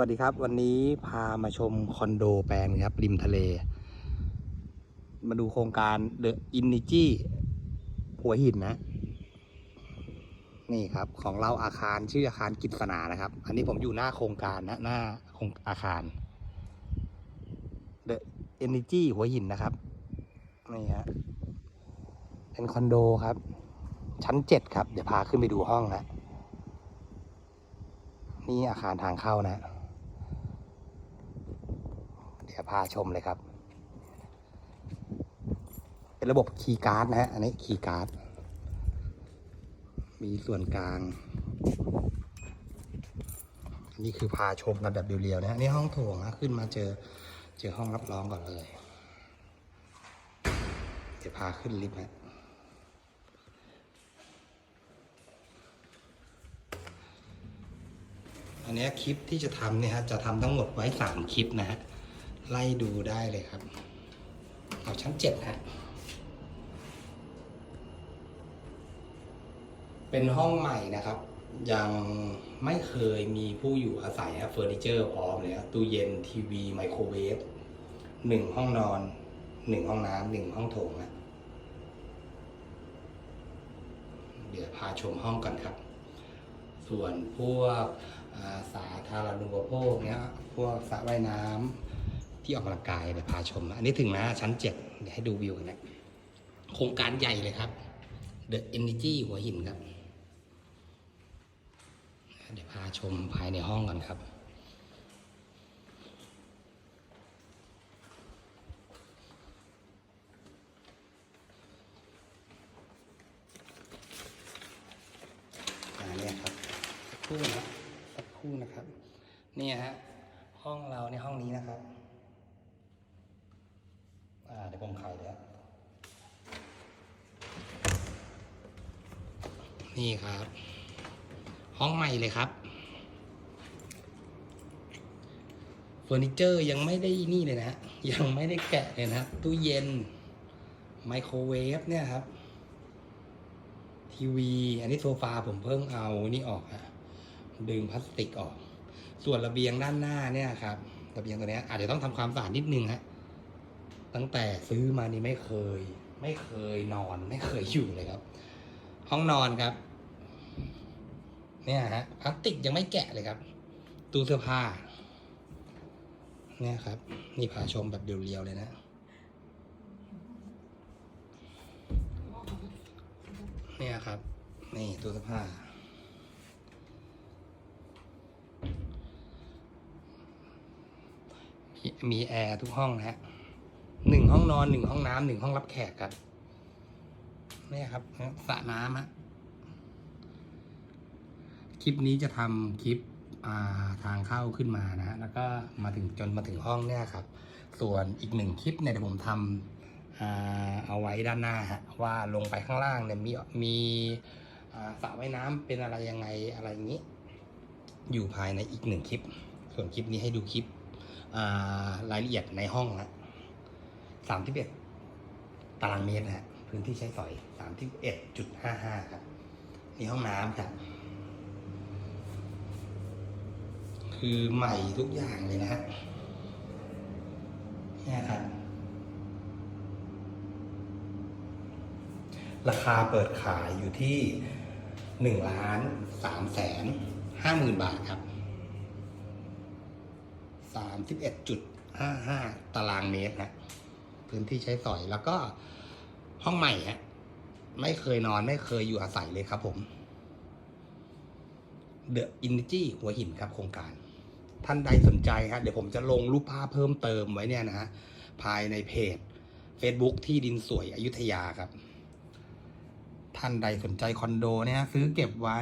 วัสดีครับ วันนี้พามาชมคอนโดแปลงครับ ริมทะเล มาดูโครงการ The i n n i g y หัวหินนะ นี่ครับของเราอาคารชื่ออาคารกิจสนานะครับ อันนี้ผมอยู่หน้าโครงการนะ หน้าโครงอาคาร The Energy หัวหินนะครับ นี่ฮะเป็นคอนโดครับ ชั้นเจ็ดครับ เดี๋ยวพาขึ้นไปดูห้องนะนี่อาคารทางเข้านะ เดี๋ยวพาชมเลยครับ เป็นระบบคีย์การ์ดนะฮะ อันนี้คีย์การ์ด มีส่วนกลางนนี้คือพาชมกันแบบเรียวๆนะฮะนี่ห้องโถงนะขึ้นมาเจอเจอห้องรับรองก่อนเลย เดี๋ยวพาขึ้นลิฟต์นะอันนี้คลิปที่จะทำเนี่ยฮะจะทำทั้งหมดไว้สามคลิปนะฮะ ไล่ดูได้เลยครับ เอาชั้นเจ็ดฮะ เป็นห้องใหม่นะครับ ยังไม่เคยมีผู้อยู่อาศัยฮะเฟอร์นิเจอร์พร้อมเลยฮะตู้เย็นทีวี ไมโครเวฟหนึ่งห้องนอนหนึ่งห้องน้ำหนึ่งห้องโถงนะเดี๋ยวพาชมห้องกันครับ ส่วนพวกอาสาธารณูปโภคเนี้ย พวกสระว่ายน้ำ ที่ออกกำลังกายเดี๋ยวพาชม อันนี้ถึงนะชั้นเจ็ดเดี๋ยวให้ดูวิวกันนะโครงการใหญ่เลยครับ The Energy หัวหินครับ เดี๋ยวพาชมภายในห้องกันครับอ่าเนี่ครับสักครู่นะสักครู่นะครับ เนี่ยฮะ ห้องเราในห้องนี้นะครับ อ่าเดี๋ยวผมไขเลยครับนี่ครับ ห้องใหม่เลยครับเฟอร์นิเจอร์ยังไม่ได้นี่เลยนะยังไม่ได้แกะเลยนะตู้เย็น ไมโครเวฟเนี่ยครับ ทีวี อันนี้โซฟาผมเพิ่งเอานี่ออกอะดึงพลาสติกออก ส่วนระเบียงด้านหน้าเนี่ยครับระเบียงตัวนี้อาจจะต้องทำความสะอาดนิดนึงฮะ ตั้งแต่ซื้อมานี่ไม่เคย ไม่เคยนอน ไม่เคยอยู่เลยครับ ห้องนอนครับ เนี่ยฮะพลาสติกยังไม่แกะเลยครับตู้เสื้อผ้า เนี่ยครับ นี่พาชมแบบเรียวๆเลยนะเนี่ยครับ นี่ตู้เสื้อผ้ามีมีแอร์ทุกห้องนะฮะ หนึ่งห้องนอนหนึ่งห้องน้ำหนึ่งห้องรับแขกครับเนี่ยครับสระน้ำฮะคลิปนี้จะทำคลิปาทางเข้าขึ้นมานะ แล้วก็มาถึงจนมาถึงห้องเนี่ยครับ ส่วนอีกหนึ่งคลิปเนี่ยเดี๋ยวผมทำเอาไว้ด้านหน้าฮะว่าลงไปข้างล่างเนี่ยมีมีอ่าสระว่ายน้ำเป็นอะไรยังไงอะไรอย่างนี้ อยู่ภายในอีกหนึ่งคลิป ส่วนคลิปนี้ให้ดูคลิปรายละเอียดในห้องนะ สามที่เอ็ดตารางเมตรนะฮะพื้นที่ใช้สอยสามที่เอ็ดจุดห้าห้าครับนี่ห้องน้ำครับ คือใหม่ทุกอย่างเลยนะฮะนี่ครับ ราคาเปิดขายอยู่ที่หนึ่งล้านสามแสนห้าหมื่นบาทครับสามสิบเอ็ดจุดห้าห้าตารางเมตรนะ พื้นที่ใช้สอย แล้วก็ห้องใหม่ฮะไม่เคยนอนไม่เคยอยู่อาศัยเลยครับผม The Energy หัวหินครับโครงการ ท่านใดสนใจครับเดี๋ยวผมจะลงรูปภาพเพิ่มเติมไว้เนี่ยนะฮะภายในเพจ Facebook ที่ดินสวยอยุธยาครับ ท่านใดสนใจคอนโดเนี่ยซื้อเก็บไว้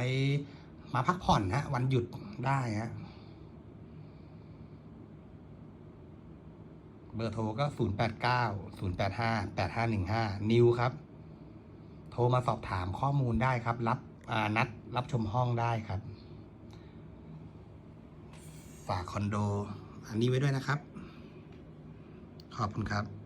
มาพักผ่อนฮะวันหยุดได้ฮะ เบอร์โทรก็ 0 8 9 0 8 5 8 5 1 5 นิวครับ โทรมาสอบถามข้อมูลได้ครับ รับนัดรับชมห้องได้ครับ ฝากคอนโด อันนี้ไว้ด้วยนะครับ ขอบคุณครับ